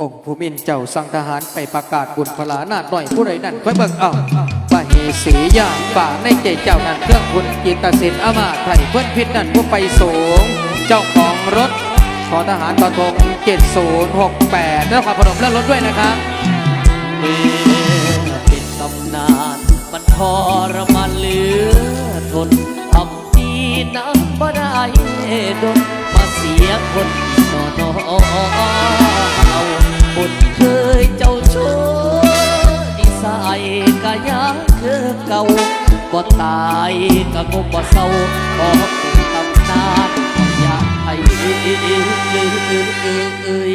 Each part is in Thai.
องค์ภูมินเจ้าสั่งทหารไปประกาศบุญพลานาถหน่อยผู้ใดนั่นค่อยเบิกเอาว่าเฮสียาป่าในใจเจ้านั่นเครื่องคุณจิตศิลป์อามาตย์ไทยเพื่อนพิษนั่นผู้ไปสูง เจ้าของรถ ขอทหารกระทง7068แล้วขอพนมเรื่องรถด้วยนะครับเป็นตำนานมันทรมานเหลือทนทำดีน้ำบ่ได้ดนมาเสียคนนอนเอา บุญเคยเจ้าชู้นิสัยก็ยังคือเก่าบ่ตายก็งบบ่เศร้าบ่เป็นตำนานอยากให้เอ่ย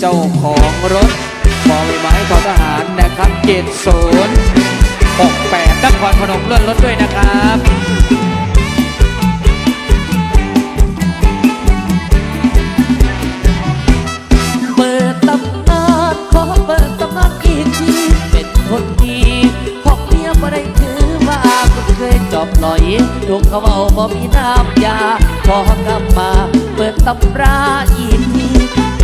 เจ้าของรถบอใบไม้ขอทหารนะครับ7068นครพนมเลื่อนรถด้วยนะครับ หน่อบลอยลูกเขาเอาบ่มีน้ำยาพอกลับมา เปิดตำราอีกที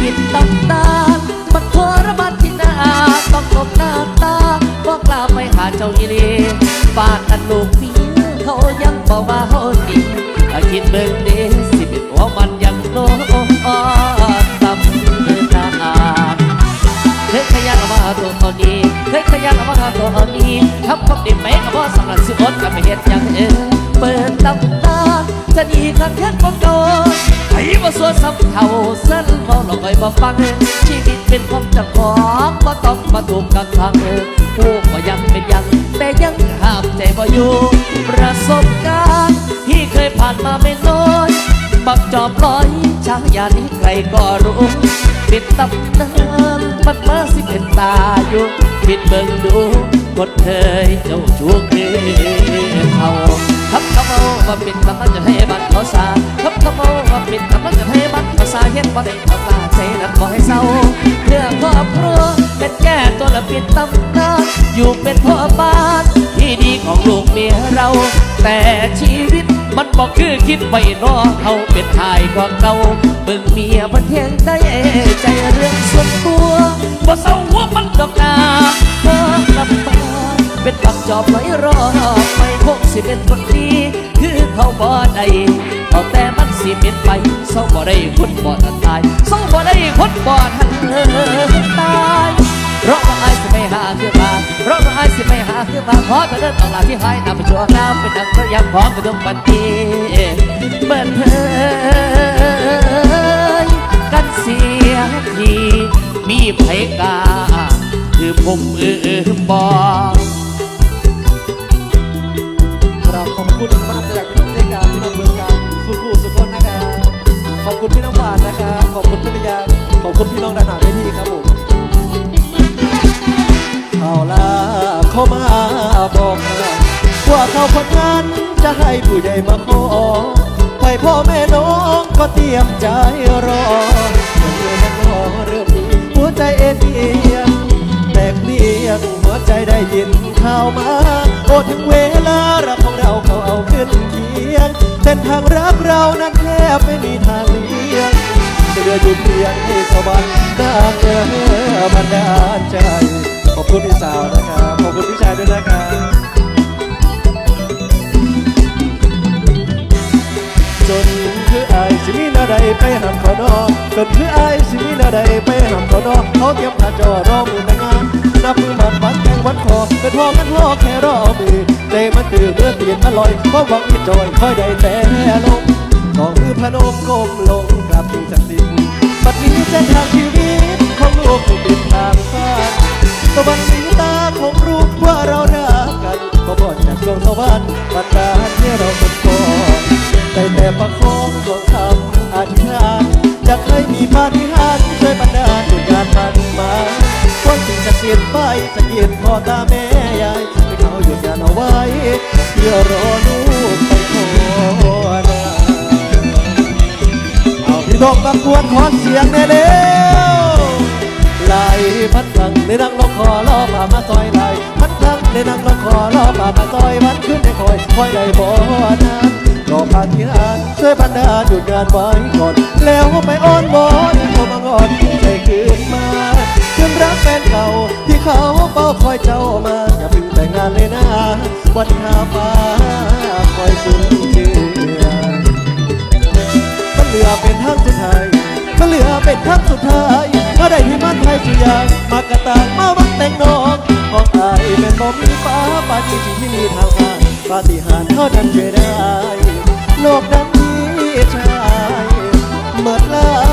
กินตำตาลมันทรมานที่หน้าต้องกบหน้าตาบอกลาไปหาเจ้าอีเลฟาดอันลูกเมียเขายังบอกว่าเขาดีคิดเบิ่งเด้สิเป็นหัวมันยังโน ยันเอาตัวตอนนี้เคยขยันเอามาหาตัวตอนนี้ทำความดีไหมกับว่าสำหรับสิอดกับไม่เห็นอย่างเออเปิดตำตาจะดีขันแค่ของเก่าไอ้มาสวดซ้ำเท่าเส้นมองลอกไอ้มาฟังชีวิตเป็นของจ้าของมาต้องมาถูกกักขังผู้ก็ยังเป็นยังแต่ยังห้ามใจบ่อยู่ ประสบการณ์ที่เคยผ่านมาไม่น้อยบักจอบลอยช้างยานี้ใครก็รู้ ป็นตำนานมันมาสิเป็นตาอยู่ปิดเบิ่งดูคนเคยเจ้าชู้คือเขาทับเขาเอาว่าป็นกำลังจะให้บันเขาสาทับเขาเอาว่าป็นกำลังจะให้บันเขาสาเห็นบ่ได้เอาตาใจนั้นบ่ให้เศร้าเพื่อครอบครัวเป็นแก่ตัวละป็นตำนานอยู่เป็นพ่อบ้านที่ดีของลูกเมียเรา แต่ชี บอกคือคิดไว้รอเขาเป็นทายของเขาเบิ่งเมียมันเทียงได้ใจเรื่องส่วนตัวบ่เศร้าหัวมันดอกนาเมื่อกลับมาเป็นปักจอบไว้รอไม่คงสิเป็นคนดีคือเขาบ่ได้เอาแต่มันสิเป็นไปเศร้าบ่ได้คนบ่ทันตายเศร้าบ่ได้คนบ่ทันตาย เพราะว่าไอ้สิไม่หาคือมาเพราะว่าไอ้สิไม่หาคือมาขอเธอเดินต่างหลังที่ให้นำไปชัวน้ำเป็นดังพระยามของกระดุมบันทีเปิดเผยกันเสียทีมีไผกล้าคือผมเออบอกครับขอบคุณมากจากพี่น้องในการพี่น้องเมืองการสุขุสุขคนนะครับขอบคุณพี่น้องหวานนะครับขอบคุณพี่ยาขอบคุณพี่น้องดานหน้าเวทีครับผม เขามาบอกว่าเขาคนนั้นจะให้ผู้ใหญ่มาขอให้พ่อแม่น้องก็เตรียมใจรอเมื่อมันรอเริ่มมีหัวใจเอ็นเอียงแตกเลียงหัวใจได้ยินข่าวมาโอ้ถึงเวลารักของเราเขาเอาขึ้นเคียงเส้นทางรักเรานั้นแทบไม่มีทางเลี่ยงเดืออยู่เพียงที่สวรรค์ได้เจอบันดาลใจ อบคุณพี่สาวนะครับ ขอบคุณพี่ชายด้วยนะครับ จนคืออายสิมีนาใดไปหำเขาดอจนคืออายสิมีนาใดไปหำเขาดอเขาเตรียมขาจอรอมือแต่งงานนับมือมันวันแข่งวันคอเป็นพ่อกันพ่อแค่รอมือใจมันคือเมื่อเปลี่ยนอร่อยเพราะหวังที่จอยค่อยได้แต่ลงสองมือพนมก้มลงกราบสิ่งศักดิ์สิทธิ์บัดนี้เส้นทางชีวิตของลูกถูกปิดทางฟ้า ตะวันสีตาของรู้ว่าเรารักกันก็บอกจากดวงสวรรค์บัดดาลที่เราสมปองได้แต่ประคองดวงคำอธิษฐานจะเคยมีปาฏิหาริย์ช่วยบรรดาลด้วยการมันมาคนสิ่งจะเสียนไปจะเกียนพ่อตาแม่ยายให้เขาหยุดงานเอาไว้เพื่อรอลูกไปขอนาเอาพี่น้องบางควรขอเสียงแน่เร็ว ไหลพันทังในนังลงคอล้อป่ามาซอยไหลพันทังในนังลงคอล้อป่ามาซอยวันขึ้นในคอยคอยได้บ่นานรอพาที่อ่านช่วยบรรดาหยุดงานไว้ก่อน แล้วไปอ้อนวอนโทรมางอนใจคืนมานรักเก่าที่เขาเป้าคอยเจ้ามาอย่าเพึ่งแต่งงานเลยนะวันทาฟ้าคอยสูญเชือมันเหลือเป็นทางสุดท้ายมันเหลือเป็นทางสุดท้าย ยางมากระตางมาวังแต่งน้องมองอายเป็นบ่มีฟ้าปาฏิสิ่งที่มีทางผ่านปาฏิหาริย์เท่านั้นช่วยได้ โลกนั้นมีชายเมื่อลา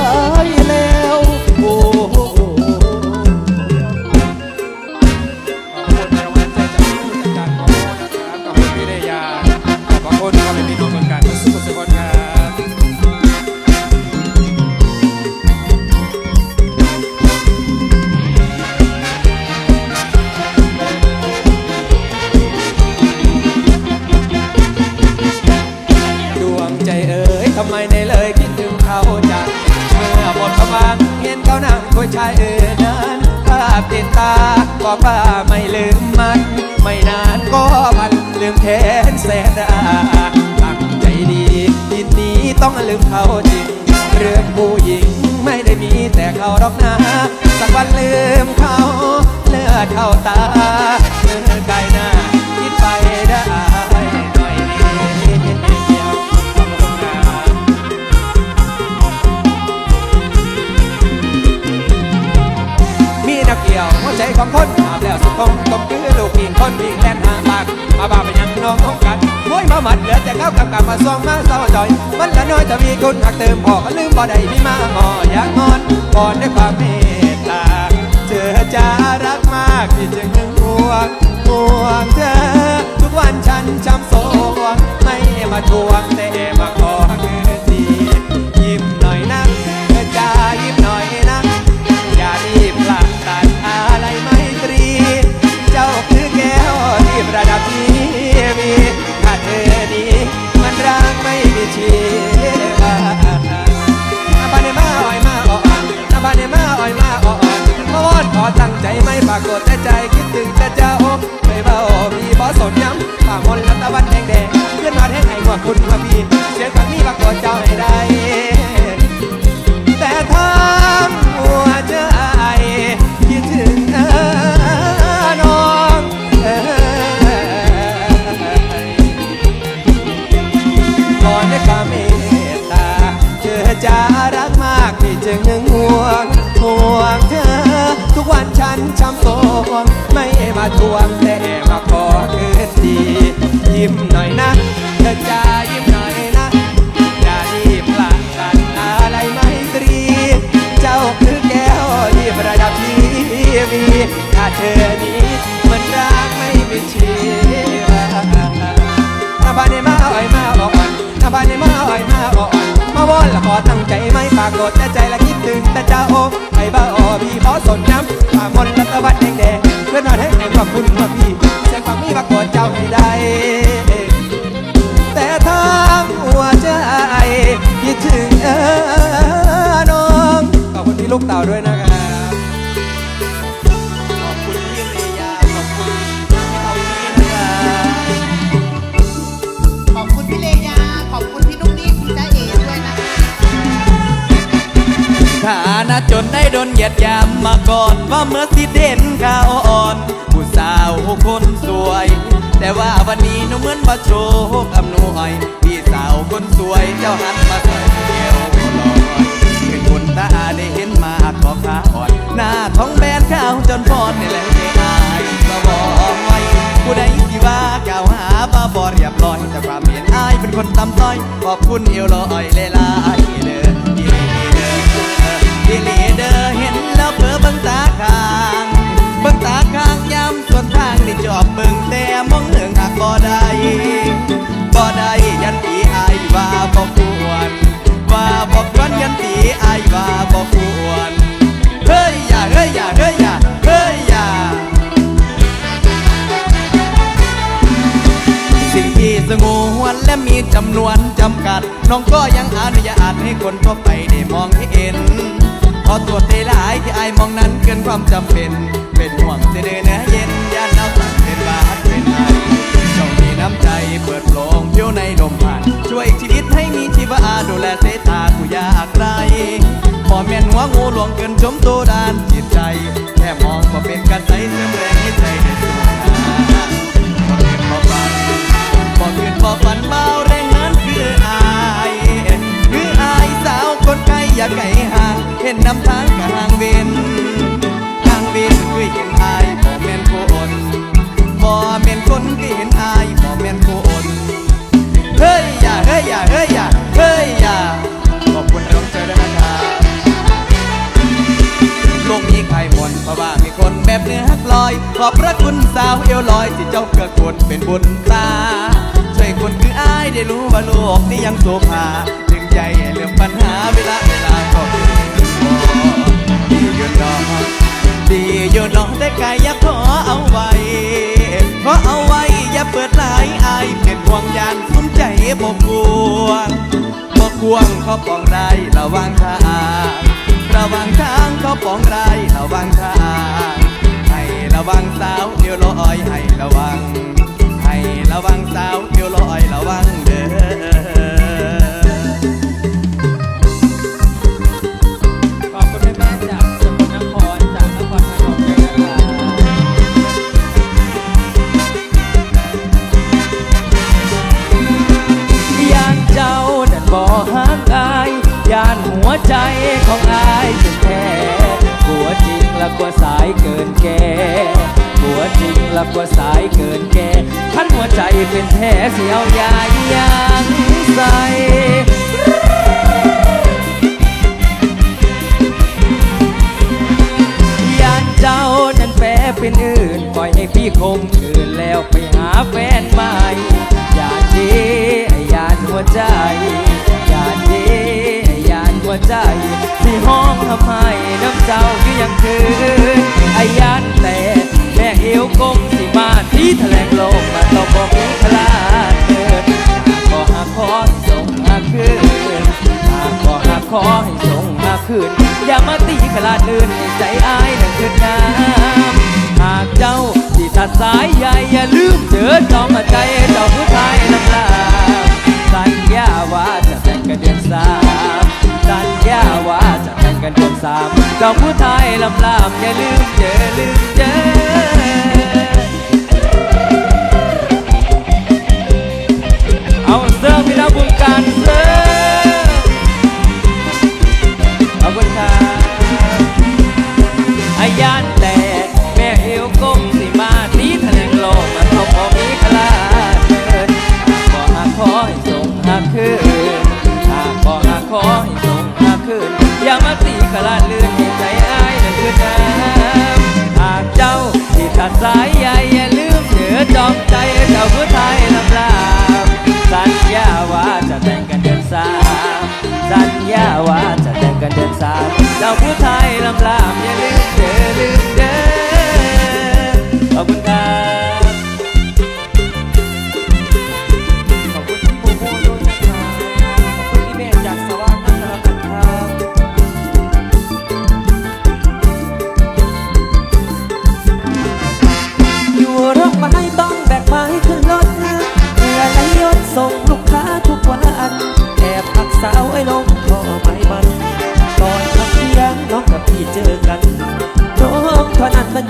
ลืมเขาจริง เรื่องผู้หญิงไม่ได้มีแต่เขาหรอกนะ สักวันลืมเขา เลือดเข้าตาเมื่อไกลหน้า คิดไปได้หน่อยเดียวขอบคุณครับมีนักเกี่ยวหัวใจของคนอาบแล้วสุขคงตมคือลูกพิงคนพิงแทนหางปากมาบ้าไปยังน้องของกันมว ยมาหมัดเหลือแต่ข้ากับกับมาซองมาเศร้าจอย มันละน้อยจะมีคุณหักเติมพอก็ลืมบ่ได้พี่มางออยากงอนก่อนด้วยความเมตตาเจอจารักมากที่จึงห่วงห่วงเธอ ทุกวันฉันจำโศกไม่มาทวงแต่มาขอ กไม่มีชีวาอาบานเนมาอ่อยมาอ่อนอาบานเนมาอ่อยมาอ่อนมาวอนขอตั้งใจไม่ปรากฏแต่ใจคิดถึงแต่เจ้าไม่เบาพี่บอสสนย้ำฝ่ามนและตะวันแดงแดงเพื่อนมาแท้ไห้ว่าคุณมาพี่เสียง ตั้งใจไม่ปรากฏแต่ใจละคิดถึงแต่เจ้าไอ้บ้าอ๋อพี่ขอสนน้ำฝากมนละตะวันแดงแดงเพื่อนมาให้แห่งความคุณมาพี่เสียงความมีปรากฏเจ้าให้ได้ แต่ทางหัวใจคิดถึงเออน้องขอบคุณพี่ลูกเต่าด้วยนะ จนได้โดนเหยียดยามมาก่อนว่าเมื่อสิเด่นข่าวอ่อนผู้สาวคนสวย แต่ว่าวันนี้หนูเหมือนมาโชว์กับหนูหอยพี่สาวคนสวยเจ้าหันมาใส่เดียวลอยเป็นคนตาได้เห็นมาขอขาอ่อน หน้าท้องแบนข้าวจนพอนนี่แหละไม่อายมาบอกไว้ผู้ใดที่ว่ากล่าวหาบ้าบอเรียบร้อยแต่ความเห็นอายเป็นคนตำต้อยขอบคุณเอวลอยเลลายเด้ออีหลีเด้อ อีลีเดอเห็นแล้วเผลอบังตาข้างบังตาข้างย้ำส่วนทางนี่จอบเบิ่งแต่มองเหืองหักบ่ได้บ่ได้ยันตีอายว่าบ่ควรว่าบ่ควรยันตีอายว่าบ่ควรเฮ้ยอย่าเฮ้ยอย่าเฮ้ยอย่าเฮ้ย มีจำนวนจำกัด น้องก็ยังอนุญาตให้คนทั่วไปได้มองเห็น พอตรวจได้หลายที่ไอมองนั้นเกินความจำเป็น เป็นห่วงจะเดินเนื้อเย็นยานเอาตัดเป็นบาดเป็นไอจ้ามีน้ำใจเปิดโปร่งเพียวในลมผ่าน ช่วยชีวิตให้มีชีวาดูแลเสายตาผู้ยากไรพอแม่นหัวงูหลวงเกินชมตัวด้านจิตใจ แค่มองก็าใสเสริมแรงให้ใจได้สู้ง บ่เกินบ่ฝันเบาแรงนั้นคืออายคืออายสาวคนไกลอย่าไกลห่างเห็นนำทางกะห่างเวนห่างเวนคือเห็นอายบ่แม่นผู้อ่อนบ่แม่นคนคือเห็นอายบ่แม่นผู้อ่อนเฮ้ยอย่าเฮ้ยอย่าเฮ้ยอย่าเฮ้ยอย่าขอบคุณน้องเจอด้วยนะครับโลกนี้ใครมดเพราะว่ามีคนแบบเนื้อฮักลอย ขอบพระคุณสาวเอวลอยที่เจ้าเกื้อกูลเป็นบุญตา คนคืออ้ายได้รู้ว่าโลกนี้ยังโสภาถึงใจเรื่องปัญหาเวลาเวลาก็มีบ่ดีอยู่นอะดีอยู่นอะแต่กายอยากขอเอาไว้ขอเอาไว้อย่าเปิดหลายอายเป็นห่วงยานคุ้มใจบ่กวงบ่กวงเขาปองได้ระวังทางระวังทางเขาปองได้ระวังทางให้ระวังสาวเดี๋ยวลอยให้ระวัง เป็นแท้เสียวยายยังใสยานเจ้านั้นแปลเป็นอื่น ปล่อยให้พี่คมคืนแล้วไปหาแฟนใหม่ยานดียานหัวใจยานดียานหัวใจที่ห้องทำไมน้ำเจ้าก็ยังคืนไอยานแต่ แม่เอวกงสิมาที่แถลงโลกมาต้องบอกมีคลาดเกิดขอหาขอส่งหาคืนหากขอหากขอให้ส่งมาคืน อย่ามาตีขลาดลื่นให้ใจอายนั่นคืนน้ำหากเจ้าที่ตัดสายใหญ่อย่าลืมเจอจอมาใจเจ้าผู้ชายน้ำลาสัญญาว่าจะแต่งกันเดือนสามสัญญาว่าจะ กันจนสาม เจ้าผู้ไทยลำลามอย่าลืมเจอลืมเจอ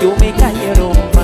เท่า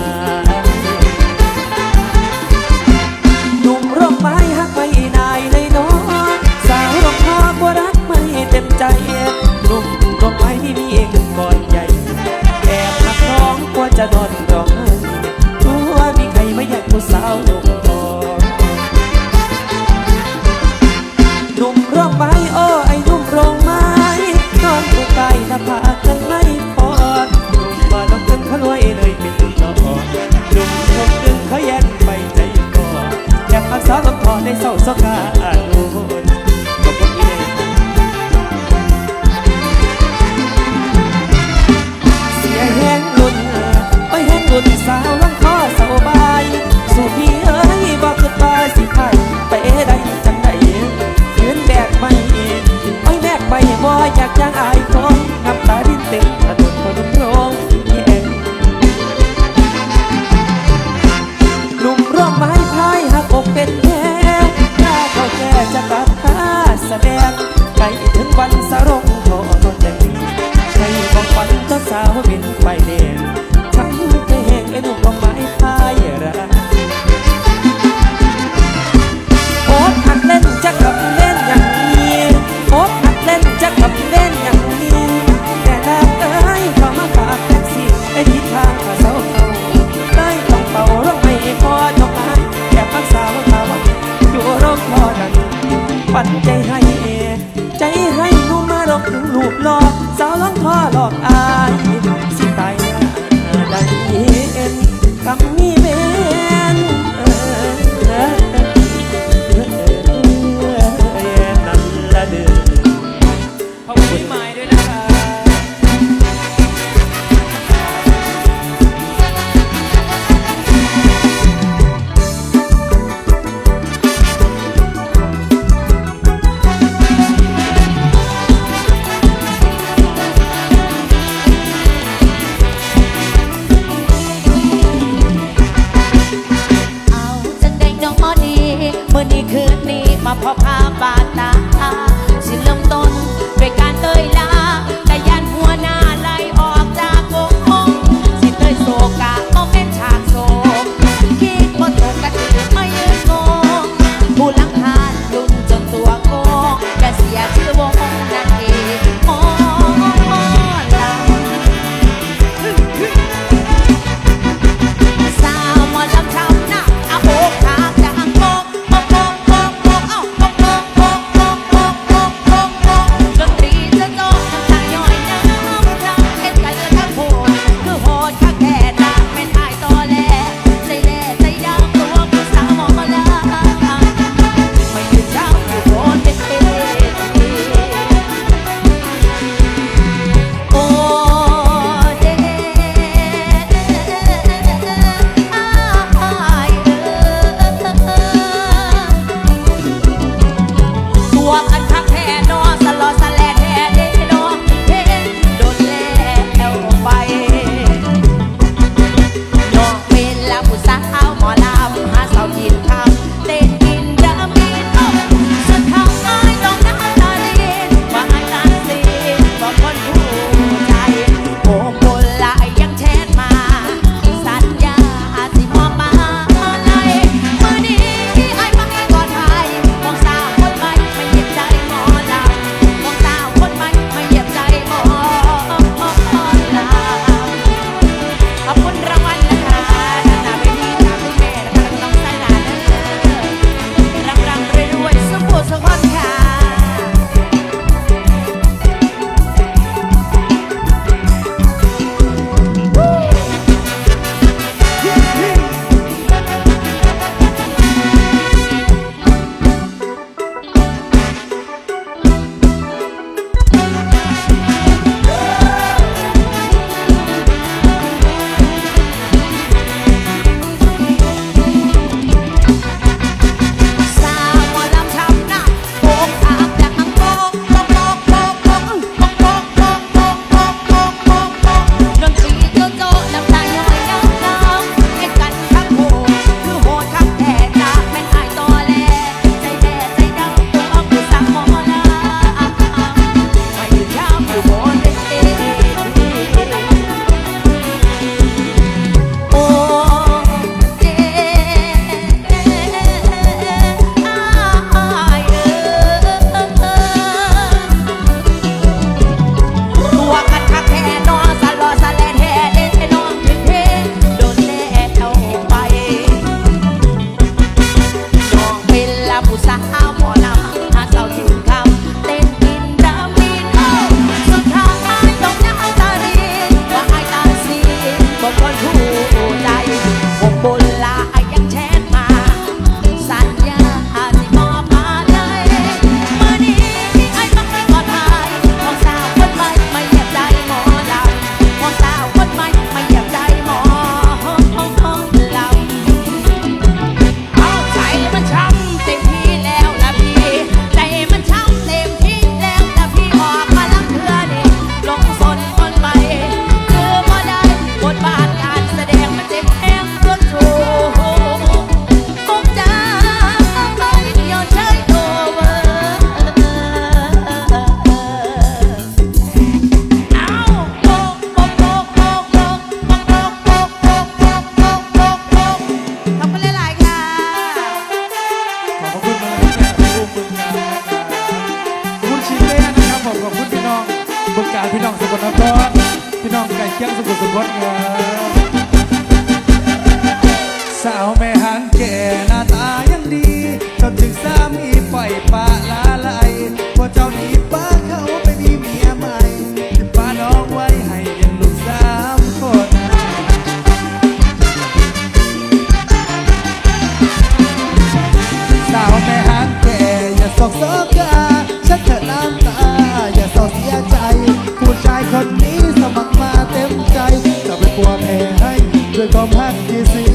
วยขอพักที่ซื้อ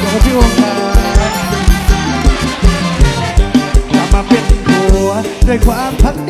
ขอบพี่วงการกลับมาเป็นหัวด้วยความพักดี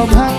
from her